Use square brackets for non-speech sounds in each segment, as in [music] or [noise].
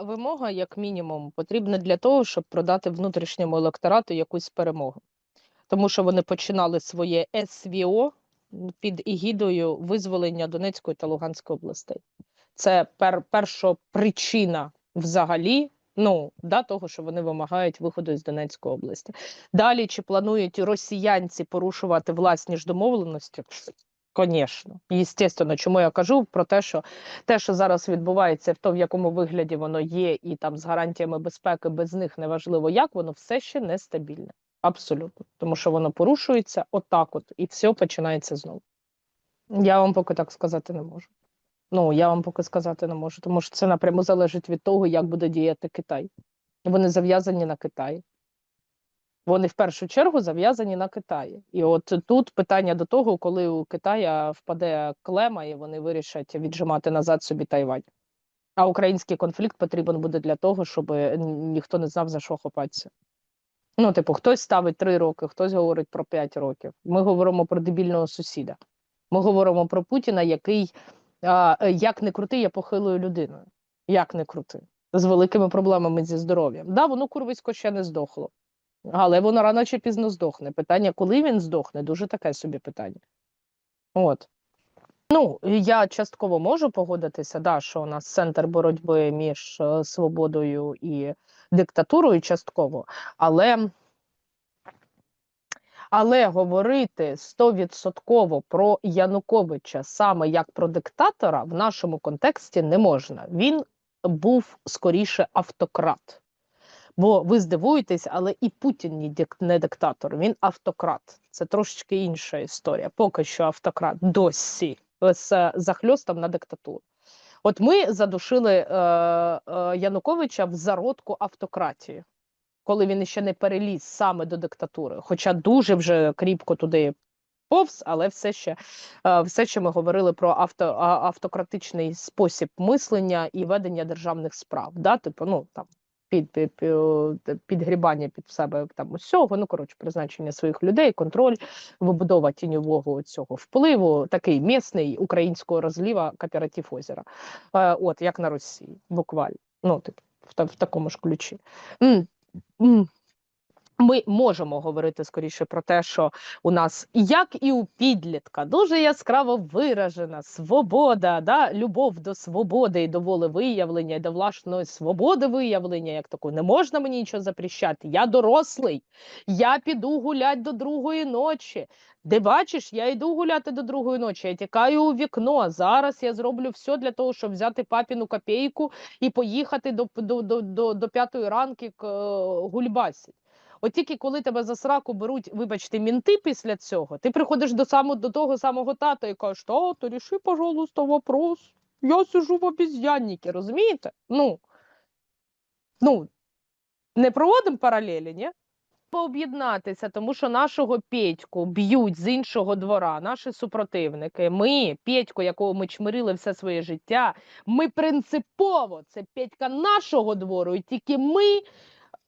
вимога, як мінімум, потрібна для того, щоб продати внутрішньому електорату якусь перемогу. Тому що вони починали своє СВО під егідою визволення Донецької та Луганської областей. Це пер, перша причина взагалі. Ну, да, того, що вони вимагають виходу з Донецької області. Далі, чи планують росіянці порушувати власні ж домовленості? Звісно, Єстественно, чому я кажу про те, що те, що зараз відбувається, в тому, в якому вигляді воно є, і там з гарантіями безпеки без них неважливо як, воно все ще нестабільне. Абсолютно. Тому що воно порушується отак, от, і все починається знову. Я вам поки так сказати не можу. Ну, я вам поки сказати не можу, тому що це напряму залежить від того, як буде діяти Китай. Вони зав'язані на Китай. Вони в першу чергу зав'язані на Китаї. І от тут питання до того, коли у Китая впаде клема, і вони вирішать віджимати назад собі Тайвань. А український конфлікт потрібен буде для того, щоб ніхто не знав, за що хопатися. Ну, типу, хтось ставить три роки, хтось говорить про п'ять років. Ми говоримо про дебільного сусіда. Ми говоримо про Путіна, який а, як не крути, є похилою людиною. Як не крути, з великими проблемами зі здоров'ям. Да, воно курвисько ще не здохло, але воно рано чи пізно здохне. Питання, коли він здохне, дуже таке собі питання. От. Ну, я частково можу погодитися, да, що у нас центр боротьби між е, свободою і диктатурою частково, але але говорити стовідсотково про Януковича саме як про диктатора в нашому контексті не можна. Він був скоріше автократ. Бо ви здивуєтесь, але і Путін не диктатор, він автократ. Це трошечки інша історія. Поки що автократ досі з захльостом на диктатуру. От ми задушили е, е, Януковича в зародку автократії, коли він ще не переліз саме до диктатури, хоча дуже вже кріпко туди повз, але все ще е, все ще ми говорили про авто, автократичний спосіб мислення і ведення державних справ. Да? Типу, ну там під, під, під підгрібання під себе там усього, ну коротше, призначення своїх людей, контроль, вибудова тіньового цього впливу, такий місний українського розліва кооператив озера. Е, От як на Росії, буквально. Ну, типу, в, в такому ж ключі. М -м ми можемо говорити скоріше про те, що у нас, як і у підлітка, дуже яскраво виражена свобода, да? любов до свободи і до волевиявлення, і до власної свободи виявлення, як таку, не можна мені нічого запрещати. Я дорослий, я піду гулять до другої ночі. Де бачиш, я йду гуляти до другої ночі, я тікаю у вікно. Зараз я зроблю все для того, щоб взяти папіну копійку і поїхати до до, до, до, до п'ятої ранки к гульбасі. От тільки коли тебе за сраку беруть, вибачте, мінти після цього, ти приходиш до самого до того самого тата і кажеш, тато, ріши, пожалуйста, вопрос. Я сижу в обіз'яннике, розумієте? Ну, ну, не проводимо паралелі, ні? Об'єднатися, тому що нашого Петьку б'ють з іншого двора, наші супротивники. Ми, Петьку, якого ми чмирили все своє життя, ми принципово це Петька нашого двору, і тільки ми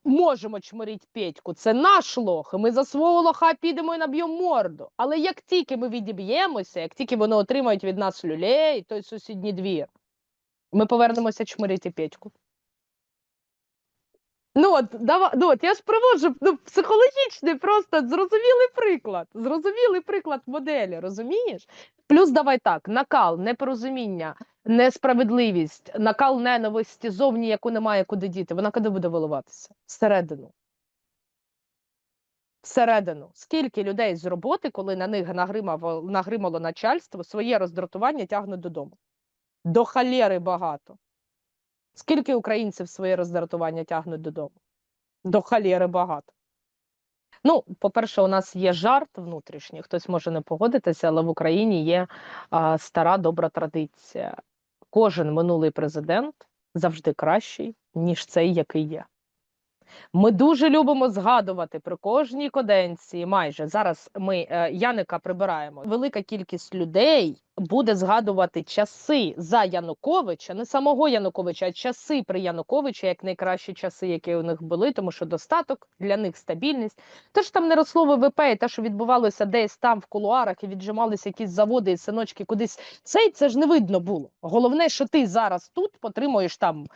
можемо чмирити Петьку, це наш лох, ми за свого лоха підемо і наб'ємо морду. Але як тільки ми відіб'ємося, як тільки вони отримають від нас люлей, той сусідній двір, ми повернемося чмирити Петьку. Ну от, давай, ну от я ж приводжу ну, психологічний, просто зрозумілий приклад. Зрозумілий приклад моделі, розумієш? Плюс давай так: накал, непорозуміння, несправедливість, накал ненависті зовні, яку немає куди діти, вона куди буде виливатися? Всередину. Всередину. Скільки людей з роботи, коли на них нагримало, нагримало начальство, своє роздратування тягнуть додому? До халєри багато. Скільки українців своє роздратування тягнуть додому? До халєри багато. Ну, по-перше, у нас є жарт внутрішній, хтось може не погодитися, але в Україні є а, стара добра традиція. Кожен минулий президент завжди кращий, ніж цей, який є. Ми дуже любимо згадувати при кожній каденції. Майже зараз ми е, Яника прибираємо. Велика кількість людей буде згадувати часи за Януковича, не самого Януковича, а часи при Януковича, як найкращі часи, які у них були, тому що достаток для них стабільність. Те ж там не росло ВВП, і те, що відбувалося десь там в кулуарах, і віджималися якісь заводи і синочки кудись. Цей це ж не видно було. Головне, що ти зараз тут потримуєш там.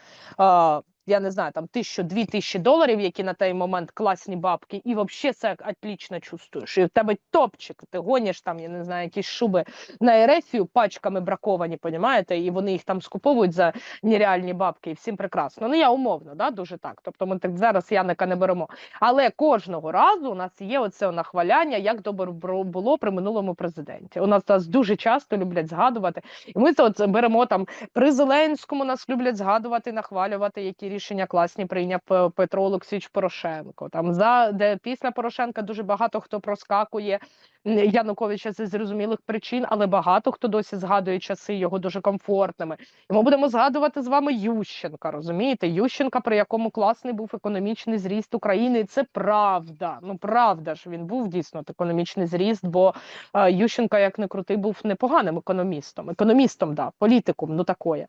Е, я не знаю, там тисячу, дві тисячі доларів, які на той момент класні бабки, і взагалі це отлично чувствуєш. І в тебе топчик, ти гониш там, я не знаю, якісь шуби на Ерефію пачками браковані, понімаєте, і вони їх там скуповують за нереальні бабки, і всім прекрасно. Ну я умовно, да, дуже так. Тобто ми так зараз Яника не беремо. Але кожного разу у нас є оце нахваляння, як добре було при минулому президенті. У нас нас дуже часто люблять згадувати, і ми це от беремо там при Зеленському нас люблять згадувати, нахвалювати, які рішення класні прийняв Петро Олексійович Порошенко. Там за де після Порошенка дуже багато хто проскакує Януковича з зрозумілих причин, але багато хто досі згадує часи його дуже комфортними. І ми будемо згадувати з вами Ющенка. Розумієте, Ющенка, при якому класний був економічний зріст України. І Це правда. Ну правда ж він був дійсно економічний зріст, бо е, Ющенка, як не крутий, був непоганим економістом. Економістом, да, політиком, ну такое.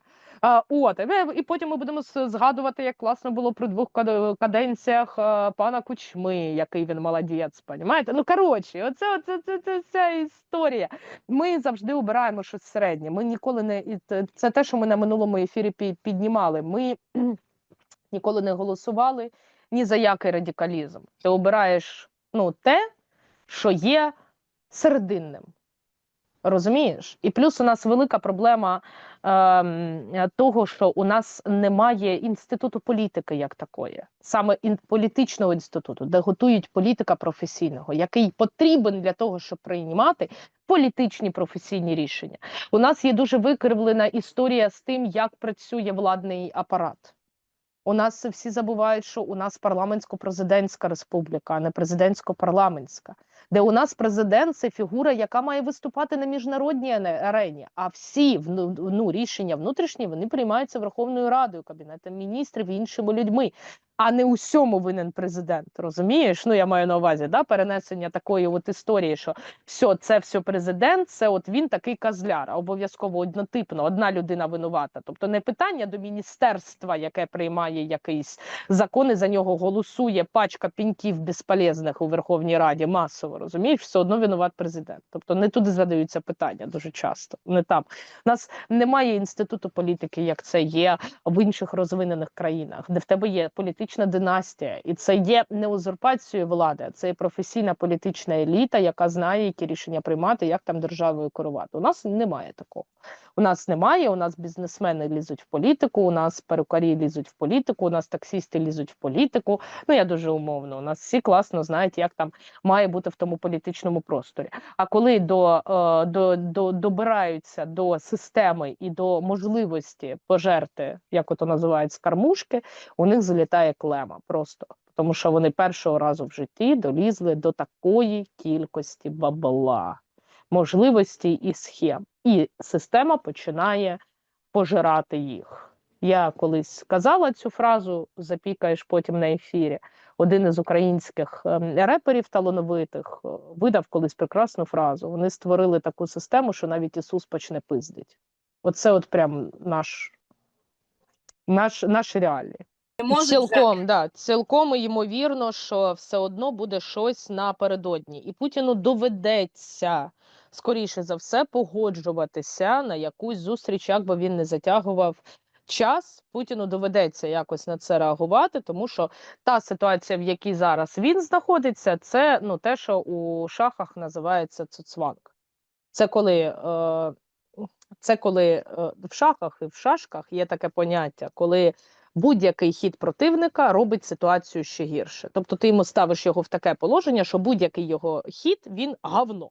От, і потім ми будемо згадувати, як класно було при двох каденціях е, пана Кучми, який він молодець, понімаєте? Ну коротше, оце, оце, це, це вся історія. Ми завжди обираємо щось середнє. Ми ніколи не це те, що ми на минулому ефірі піднімали. Ми [clears throat] ніколи не голосували ні за який радикалізм. Ти обираєш ну, те, що є серединним. Розумієш? І плюс у нас велика проблема ем, того, що у нас немає інституту політики як такої, саме ін, політичного інституту, де готують політика професійного, який потрібен для того, щоб приймати політичні професійні рішення. У нас є дуже викривлена історія з тим, як працює владний апарат. У нас всі забувають, що у нас парламентсько-президентська республіка, а не президентсько-парламентська, де у нас президент це фігура, яка має виступати на міжнародній арені. А всі ну, рішення внутрішні вони приймаються Верховною Радою, Кабінетом міністрів і іншими людьми. А не усьому винен президент. Розумієш? Ну я маю на увазі да, перенесення такої от історії, що все, це все президент, це от він такий козляр, а обов'язково однотипно, одна людина винувата. Тобто не питання до міністерства, яке приймає якийсь закон, і за нього голосує пачка піньків безполезних у Верховній Раді масово, розумієш, все одно винуват президент. Тобто не туди задаються питання дуже часто, не там. У нас немає інституту політики, як це є в інших розвинених країнах, де в тебе є політична династія, і це є не узурпацією влади, це є професійна політична еліта, яка знає, які рішення приймати, як там державою керувати. У нас немає такого. У нас немає. У нас бізнесмени лізуть в політику, у нас перукарі лізуть в політику, у нас таксісти лізуть в політику. Ну я дуже умовно. У нас всі класно знають, як там має бути в тому політичному просторі. А коли до, е, до, до добираються до системи і до можливості пожерти, як ото називають скармушки, у них залітає клема просто. Тому що вони першого разу в житті долізли до такої кількості бабла, можливостей і схем, і система починає пожирати їх. Я колись казала цю фразу, запікаєш потім на ефірі. Один із українських ем, реперів талановитих е, видав колись прекрасну фразу. Вони створили таку систему, що навіть Ісус почне пиздить. Оце от прям наш, наш, наші реалії. Цілком, да, цілком ймовірно, що все одно буде щось напередодні, і Путіну доведеться скоріше за все погоджуватися на якусь зустріч, як би він не затягував час. Путіну доведеться якось на це реагувати, тому що та ситуація, в якій зараз він знаходиться, це ну те, що у шахах називається цуцванг. Це коли е, це коли е, в шахах і в шашках є таке поняття, коли будь-який хід противника робить ситуацію ще гірше. Тобто ти йому ставиш його в таке положення, що будь-який його хід він гавно.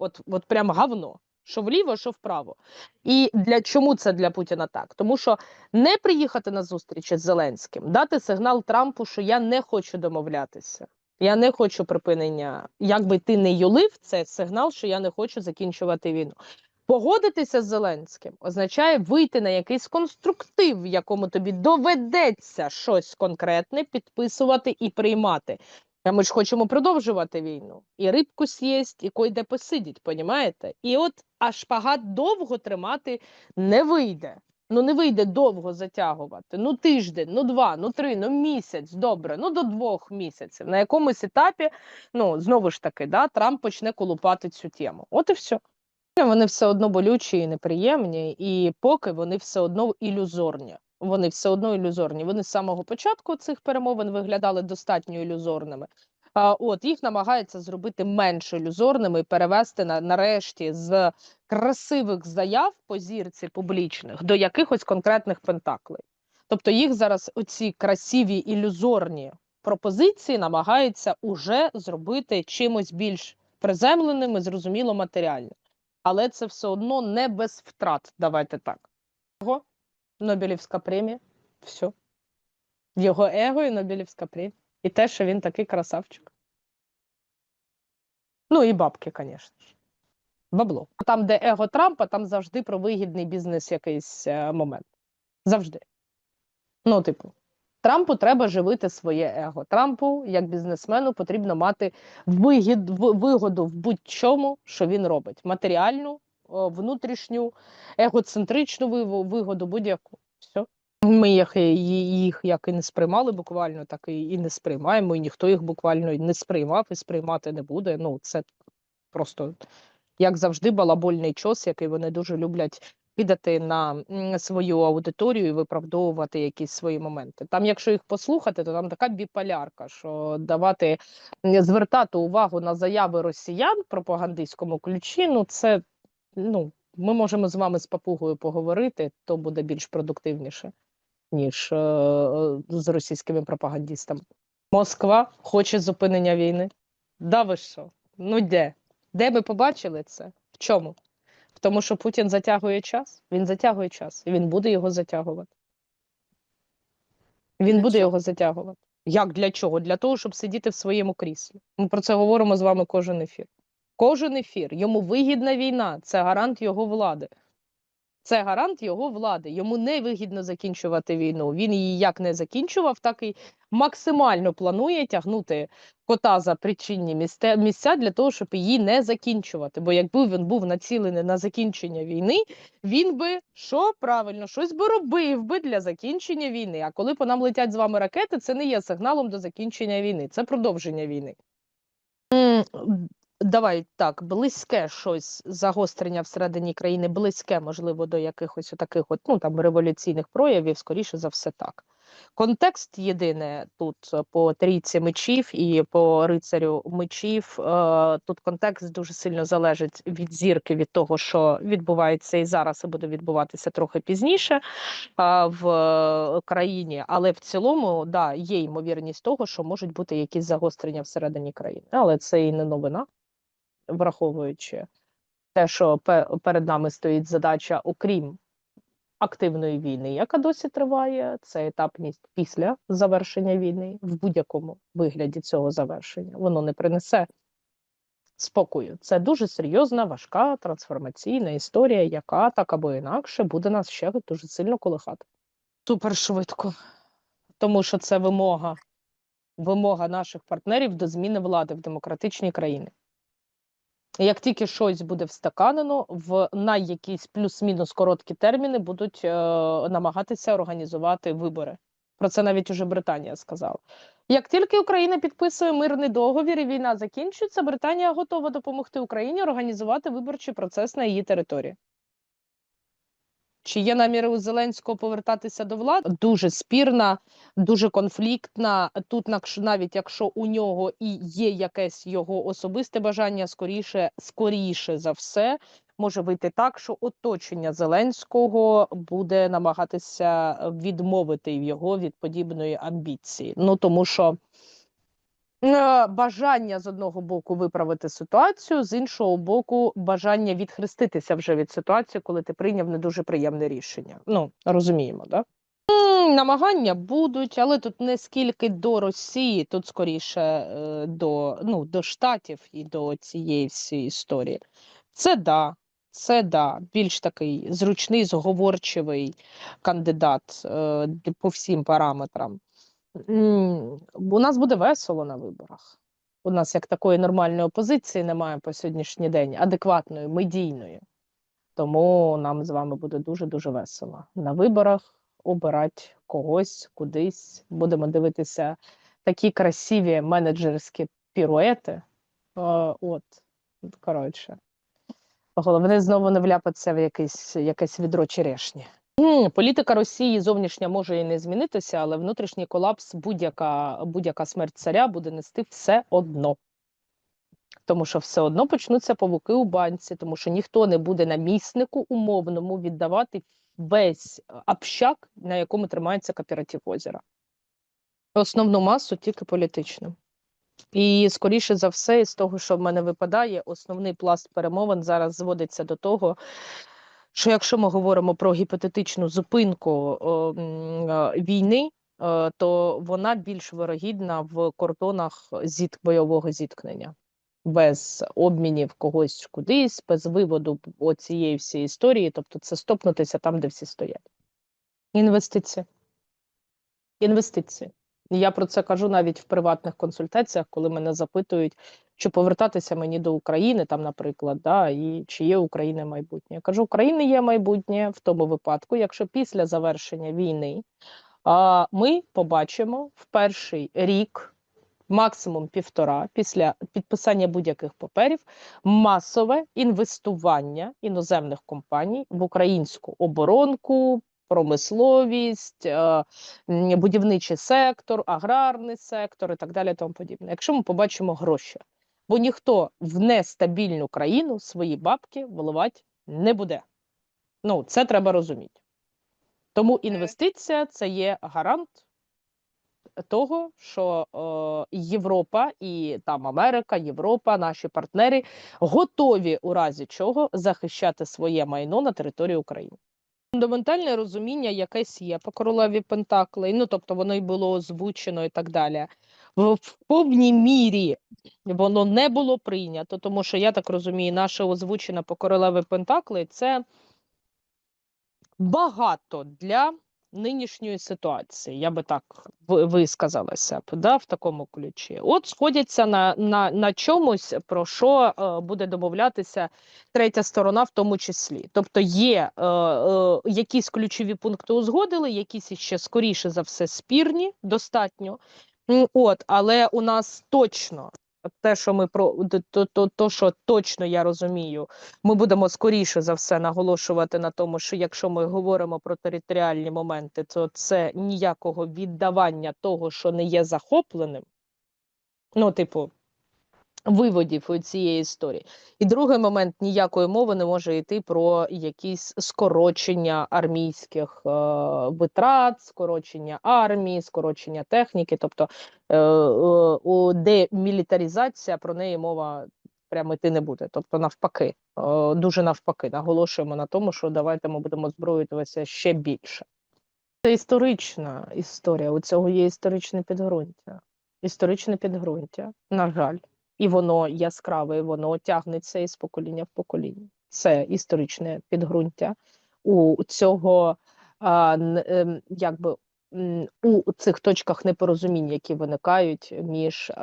От, от прям гавно. Що вліво, що вправо. І для чому це для Путіна так? Тому що не приїхати на зустріч із Зеленським, дати сигнал Трампу, що я не хочу домовлятися. Я не хочу припинення. Як би ти не юлив, це сигнал, що я не хочу закінчувати війну. Погодитися з Зеленським означає вийти на якийсь конструктив, в якому тобі доведеться щось конкретне підписувати і приймати. А ми ж хочемо продовжувати війну. І рибку з'їсть, і койде посидіть, понімаєте? І от аж шпагат довго тримати не вийде. Ну не вийде довго затягувати. Ну тиждень, ну два, ну три, ну місяць, добре, ну до двох місяців. На якомусь етапі, ну знову ж таки, да, Трамп почне колупати цю тему. От і все. Вони все одно болючі і неприємні, і поки вони все одно ілюзорні. Вони все одно ілюзорні. Вони з самого початку цих перемовин виглядали достатньо ілюзорними. А от їх намагаються зробити менш ілюзорними і перевести на нарешті з красивих заяв по зірці публічних до якихось конкретних пентаклей. Тобто їх зараз оці красиві ілюзорні пропозиції намагаються уже зробити чимось більш приземленим і зрозуміло матеріальним. Але це все одно не без втрат. Давайте так. Нобелівська премія. Все. Його его і Нобелівська премія. І те, що він такий красавчик. Ну і бабки, звісно ж. Бабло. Там, де его Трампа, там завжди про вигідний бізнес якийсь е, момент. Завжди. Ну, типу, Трампу треба живити своє его. Трампу, як бізнесмену, потрібно мати вигід, вигоду в будь-чому, що він робить. Матеріальну, внутрішню, егоцентричну вигоду, будь-яку. Все. Ми їх, їх як і не сприймали буквально, так і, і не сприймаємо, і ніхто їх буквально не сприймав і сприймати не буде. Ну, це просто, як завжди, балабольний час, який вони дуже люблять кидати на свою аудиторію і виправдовувати якісь свої моменти. Там, якщо їх послухати, то там така біполярка, що давати звертати увагу на заяви росіян пропагандистському ключі, ну це ну, ми можемо з вами з папугою поговорити, то буде більш продуктивніше, ніж е, е, з російськими пропагандистами. Москва хоче зупинення війни. Да ви що? Ну де? Де ми побачили це? В чому? В тому, що Путін затягує час? Він затягує час, і він буде його затягувати. Він Для буде чого? його затягувати. Як для чого? Для того, щоб сидіти в своєму кріслі. Ми про це говоримо з вами кожен ефір. Кожен ефір. Йому вигідна війна, це гарант його влади. Це гарант його влади. Йому не вигідно закінчувати війну. Він її як не закінчував, так і максимально планує тягнути кота за причинні місця, для того, щоб її не закінчувати. Бо якби він був націлений на закінчення війни, він би що правильно, щось би робив би для закінчення війни. А коли по нам летять з вами ракети, це не є сигналом до закінчення війни, це продовження війни. Давай так, близьке щось загострення всередині країни, близьке, можливо, до якихось таких от, ну там революційних проявів, скоріше за все так. Контекст єдине тут е, по трійці мечів і по рицарю мечів. Е, тут контекст дуже сильно залежить від зірки, від того, що відбувається і зараз, і буде відбуватися трохи пізніше в е, країні. Але в цілому, да, є ймовірність того, що можуть бути якісь загострення всередині країни. Але це і не новина, враховуючи те, що перед нами стоїть задача, окрім активної війни, яка досі триває, це етапність після завершення війни в будь-якому вигляді цього завершення. Воно не принесе спокою. Це дуже серйозна, важка трансформаційна історія, яка так або інакше буде нас ще дуже сильно колихати. Супер швидко, тому що це вимога, вимога наших партнерів до зміни влади в демократичній країні. Як тільки щось буде встаканено, в на якісь плюс-мінус короткі терміни будуть е, намагатися організувати вибори. Про це навіть уже Британія сказала. Як тільки Україна підписує мирний договір і війна закінчується, Британія готова допомогти Україні організувати виборчий процес на її території. Чи є наміри у Зеленського повертатися до влади? Дуже спірна, дуже конфліктна. Тут навіть якщо у нього і є якесь його особисте бажання, скоріше, скоріше за все, може вийти так, що оточення Зеленського буде намагатися відмовити його від подібної амбіції. Ну тому що бажання з одного боку виправити ситуацію, з іншого боку, бажання відхреститися вже від ситуації, коли ти прийняв не дуже приємне рішення. Ну розуміємо, да? Намагання будуть, але тут не скільки до Росії, тут скоріше е, до, ну, до Штатів і до цієї всієї історії. Це да. Це да, більш такий зручний, зговорчивий кандидат е, по всім параметрам. У нас буде весело на виборах. У нас як такої нормальної опозиції немає по сьогоднішній день, адекватної, медійної. Тому нам з вами буде дуже-дуже весело. На виборах обирати когось кудись. Будемо дивитися такі красиві менеджерські піруети. Е, От, коротше. Головне знову не вляпатися в якесь, якесь відро черешні. Політика Росії зовнішня може і не змінитися, але внутрішній колапс, будь-яка будь-яка смерть царя буде нести все одно. Тому що все одно почнуться павуки у банці, тому що ніхто не буде наміснику умовному віддавати весь общак, на якому тримається кооператив озера. Основну масу тільки політичну. І скоріше за все, з того, що в мене випадає, основний пласт перемовин зараз зводиться до того, що якщо ми говоримо про гіпотетичну зупинку е, війни, е, то вона більш вирогідна в кордонах зіт бойового зіткнення, без обмінів когось кудись, без виводу цієї всієї історії, тобто це стопнутися там, де всі стоять. Інвестиції. Інвестиції. Я про це кажу навіть в приватних консультаціях, коли мене запитують, чи повертатися мені до України, там, наприклад, да, і чи є Україна майбутнє. Я кажу, України є майбутнє в тому випадку, якщо після завершення війни а, ми побачимо в перший рік, максимум півтора, після підписання будь-яких паперів, масове інвестування іноземних компаній в українську оборонку, промисловість, е, будівничий сектор, аграрний сектор і так далі. Тому подібне. Якщо ми побачимо гроші, бо ніхто в нестабільну країну свої бабки вливати не буде. Ну, це треба розуміти. Тому інвестиція це є гарант того, що е, Європа і там Америка, Європа, наші партнери готові у разі чого захищати своє майно на території України. Фундаментальне розуміння якесь є по королеві Пентакли, ну тобто воно й було озвучено і так далі. В, в повній мірі воно не було прийнято, тому що я так розумію, наше озвучене по королеві Пентакли це багато для нинішньої ситуації. Я би так висказалася б да, в такому ключі. От сходяться на, на, на чомусь, про що е, буде домовлятися третя сторона, в тому числі. Тобто є е, е, якісь ключові пункти узгодили, якісь ще скоріше за все спірні, достатньо. От, але у нас точно те, що ми про то, то, то, що точно я розумію, ми будемо скоріше за все наголошувати на тому, що якщо ми говоримо про територіальні моменти, то це ніякого віддавання того, що не є захопленим. Ну, типу, виводів у цієї історії. І другий момент ніякої мови не може йти про якісь скорочення армійських е, витрат, скорочення армії, скорочення техніки. Тобто е, е, у демілітаризація про неї мова прямо йти не буде. Тобто, навпаки, е, дуже навпаки, наголошуємо на тому, що давайте ми будемо зброюватися ще більше. Це історична історія. У цього є історичне підґрунтя. Історичне підґрунтя, на жаль і воно яскраве, і воно тягнеться із покоління в покоління. Це історичне підґрунтя у цього ем, якби у цих точках непорозумінь, які виникають між е,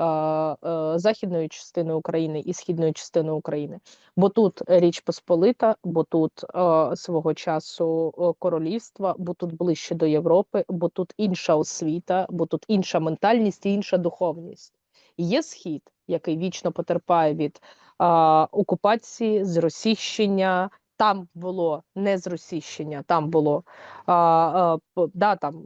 західною частиною України і східною частиною України. Бо тут Річ Посполита, бо тут е, свого часу е, королівства, бо тут ближче до Європи, бо тут інша освіта, бо тут інша ментальність і інша духовність. Є схід, який вічно потерпає від а, окупації, зросійщення. Там було не зросійщення, там було а, а, да, там,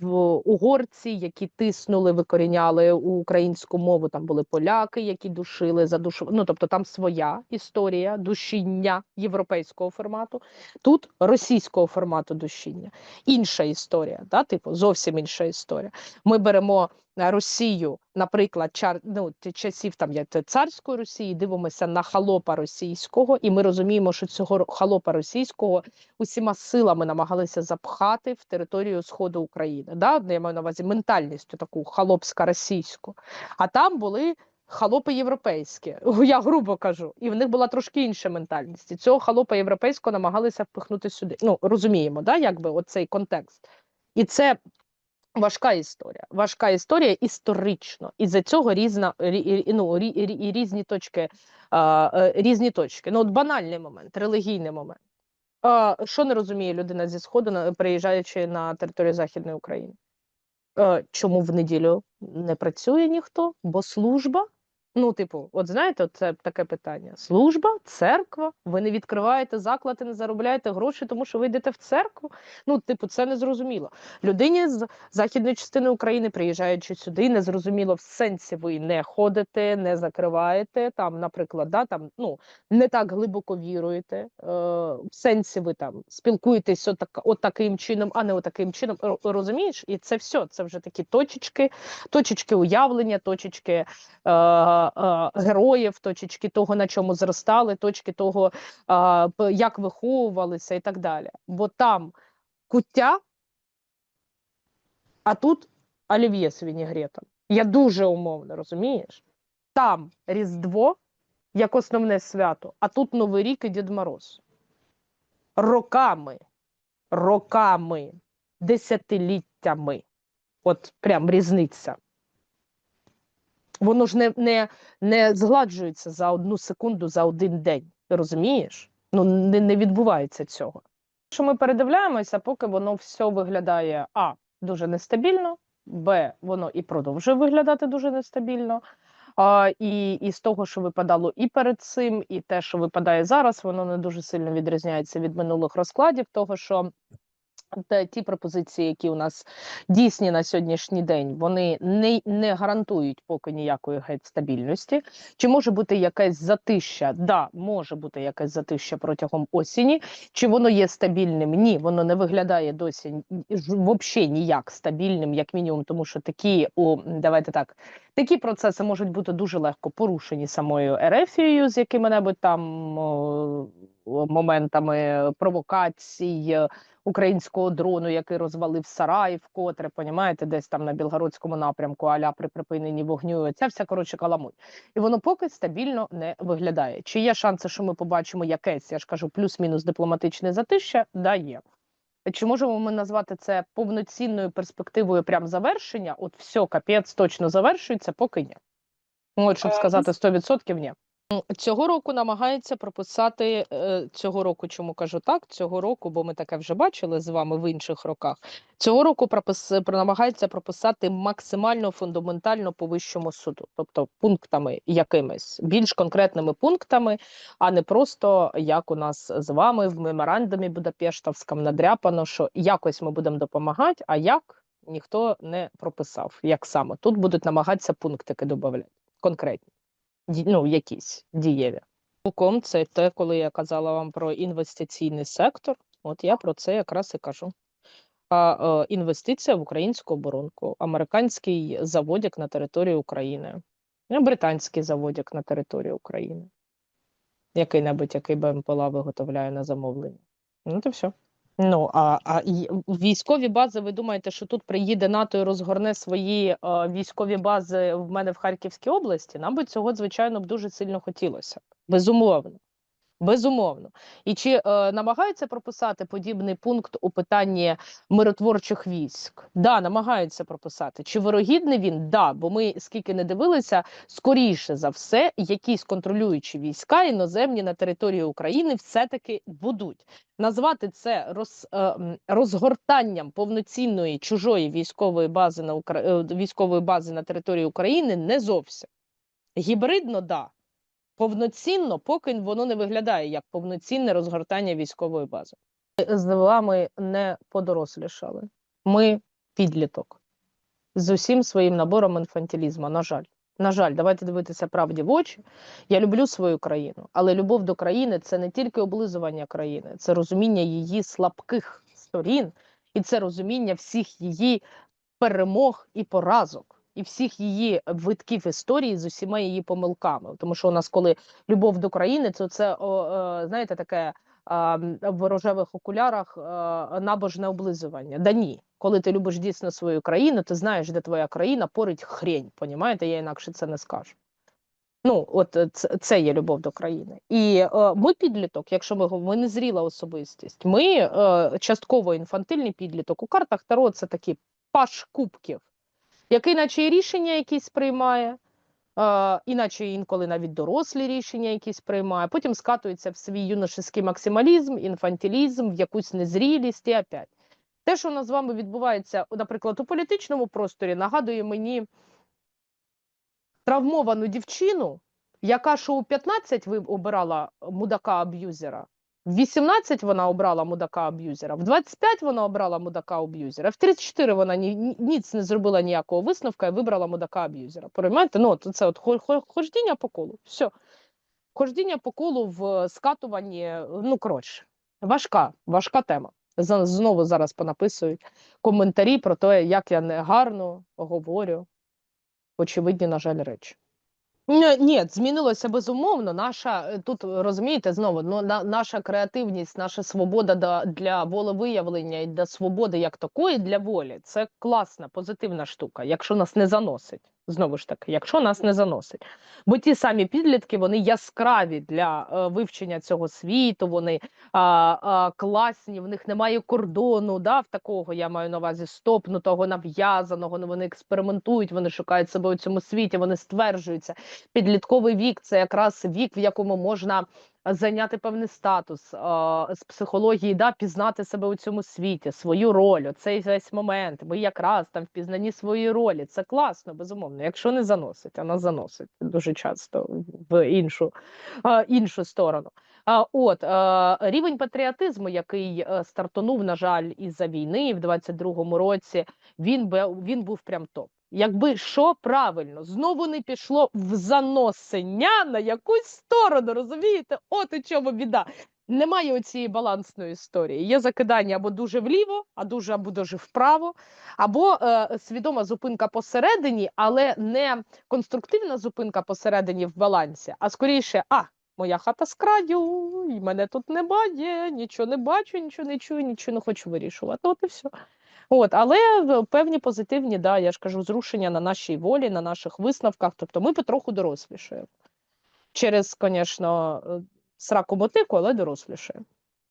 в угорці, які тиснули, викоріняли українську мову. Там були поляки, які душили, задушували. Ну тобто там своя історія душіння європейського формату. Тут російського формату душіння. Інша історія, да, типу, зовсім інша історія. Ми беремо Росію, наприклад, чар, ну, часів там як царської Росії, дивимося на халопа російського, і ми розуміємо, що цього халопа російського усіма силами намагалися запхати в територію сходу України. Да? Я маю на увазі ментальністю таку халопська російську. А там були халопи європейські, [laughs] я грубо кажу, і в них була трошки інша ментальність. І цього халопа європейського намагалися впихнути сюди. Ну розуміємо, да, якби оцей контекст. І це важка історія. Важка історія історично. І за цього різна рі, рі- ну, рі, рі, різні точки, е, різні точки. Ну, от банальний момент, релігійний момент. Що не розуміє людина зі Сходу, приїжджаючи на територію Західної України? Е, чому в неділю не працює ніхто? Бо служба. Ну, типу, от знаєте, це таке питання: служба, церква. Ви не відкриваєте заклад і не заробляєте гроші, тому що ви йдете в церкву. Ну, типу, це незрозуміло. Людині з західної частини України, приїжджаючи сюди, незрозуміло в сенсі ви не ходите, не закриваєте там, наприклад, да, там, ну, не так глибоко віруєте. Е, в сенсі ви там спілкуєтесь отак, от таким чином, а не отаким чином. Розумієш? І це все. Це вже такі точечки, точечки уявлення, точечки е, героїв, точечки того, на чому зростали, точки того, е, як виховувалися і так далі. Бо там куття, а тут олів'є з вінігретом. Я дуже умовно, розумієш? Там Різдво як основне свято, а тут Новий рік і Дід Мороз. Роками, роками, десятиліттями. От прям різниця. Воно ж не, не, не згладжується за одну секунду, за один день. Розумієш? Ну, не, не відбувається цього. Що ми передивляємося, поки воно все виглядає А дуже нестабільно, Б, воно і продовжує виглядати дуже нестабільно. А, і, і з того, що випадало і перед цим, і те, що випадає зараз, воно не дуже сильно відрізняється від минулих розкладів, того що те, ті пропозиції, які у нас дійсні на сьогоднішній день, вони не, не гарантують поки ніякої геть стабільності. Чи може бути якесь затища? Да, може бути якесь затища протягом осені. Чи воно є стабільним? Ні, воно не виглядає досі взагалі ніяк стабільним, як мінімум, тому що такі, о, давайте так, такі процеси можуть бути дуже легко порушені самою Ерефією з якими-небудь там о, моментами провокацій. Українського дрону, який розвалив сарай, вкотре, понімаєте, десь там на Білгородському напрямку, аля при припиненні вогню. Ця вся коротше каламуть. І воно поки стабільно не виглядає. Чи є шанси, що ми побачимо якесь, я ж кажу, плюс-мінус дипломатичне затища? Да, є. Чи можемо ми назвати це повноцінною перспективою прям завершення? От все, капець точно завершується, поки ні. От, щоб Е, сказати 100% ні. Цього року намагається прописати е, цього року. Чому кажу так? Цього року, бо ми таке вже бачили з вами в інших роках. Цього року пропис, про- намагається прописати максимально фундаментально по вищому суду, тобто пунктами якимись більш конкретними пунктами, а не просто як у нас з вами в меморандумі Будапештовському надряпано, що якось ми будемо допомагати, а як ніхто не прописав. Як саме тут будуть намагатися пунктики додати конкретні ну, якісь дієві. Ком це те, коли я казала вам про інвестиційний сектор. От я про це якраз і кажу. А е, інвестиція в українську оборонку, американський заводик на території України, е, британський заводик на території України, який-небудь, який БМПЛА виготовляє на замовлення. Ну, то все. Ну, а, а військові бази, ви думаєте, що тут приїде НАТО і розгорне свої а, військові бази в мене в Харківській області? Нам би цього, звичайно, б дуже сильно хотілося. Безумовно. Безумовно. І чи е, намагаються прописати подібний пункт у питанні миротворчих військ? Да, намагаються прописати. Чи вирогідний він? Да, бо ми скільки не дивилися, скоріше за все, якісь контролюючі війська іноземні на території України все-таки будуть. Назвати це роз, е, розгортанням повноцінної чужої військової бази на Укра... е, військової бази на території України не зовсім. Гібридно, да. Повноцінно, поки воно не виглядає як повноцінне розгортання військової бази. З вами не подорослішали. Ми підліток з усім своїм набором інфантилізму. На жаль, на жаль, давайте дивитися правді в очі. Я люблю свою країну, але любов до країни це не тільки облизування країни, це розуміння її слабких сторін, і це розуміння всіх її перемог і поразок. І всіх її витків історії з усіма її помилками. Тому що у нас, коли любов до країни, то це е, знаєте, таке в рожевих окулярах е, набожне облизування. Да ні, коли ти любиш дійсно свою країну, ти знаєш, де твоя країна порить хрень. Понімаєте, я інакше це не скажу. Ну, от е, це, є любов до країни. І е, ми підліток, якщо ми ми не зріла особистість. Ми е, частково інфантильний підліток. У картах Таро це такий паш кубків, який наче і рішення якісь приймає, іначе інколи навіть дорослі рішення якісь приймає, потім скатується в свій юношеський максималізм, інфантилізм, в якусь незрілість і опять. Те, що у нас з вами відбувається, наприклад, у політичному просторі, нагадує мені травмовану дівчину, яка що у 15 ви обирала мудака-аб'юзера, в 18 вона обрала мудака-аб'юзера, в 25 вона обрала мудака-аб'юзера, в 34 вона ні, ні, ніц не зробила ніякого висновка і вибрала мудака-аб'юзера. Понимаєте? Ну, це от хо- хо- хождіння по колу. Все. Хождіння по колу в скатуванні, ну, коротше, важка, важка тема. Знову зараз понаписують коментарі про те, як я не гарно говорю очевидні, на жаль, речі. Ні, змінилося безумовно. Наша е, тут розумієте знову ну, на, наша креативність, наша свобода до для волевиявлення і для свободи як такої для волі це класна, позитивна штука, якщо нас не заносить. Знову ж таки, якщо нас не заносить. Бо ті самі підлітки вони яскраві для е, вивчення цього світу, вони а, а, класні, в них немає кордону, да, в такого я маю на увазі стопнутого, нав'язаного. ну, Вони експериментують, вони шукають себе у цьому світі, вони стверджуються. Підлітковий вік це якраз вік, в якому можна зайняти певний статус з психології, да, пізнати себе у цьому світі, свою роль. Оцей весь момент. Ми якраз там в пізнанні своєї ролі. Це класно, безумовно. Якщо не заносить, вона заносить дуже часто в іншу, іншу сторону. А, от рівень патріотизму, який е, стартонув, на жаль, із-за війни в 22-му році, він він був прям топ. Якби що правильно, знову не пішло в заносення на якусь сторону, розумієте? От у чому біда. Немає оцієї балансної історії. Є закидання або дуже вліво, а дуже або дуже вправо, або е, свідома зупинка посередині, але не конструктивна зупинка посередині в балансі, а скоріше, а моя хата з краю, і мене тут немає, нічого не бачу, нічого не чую, нічого не хочу вирішувати. От і все. От, але певні позитивні, да, я ж кажу, зрушення на нашій волі, на наших висновках. Тобто ми потроху дорослішаємо. Через, звісно, сраку мотику, але дорослішаємо.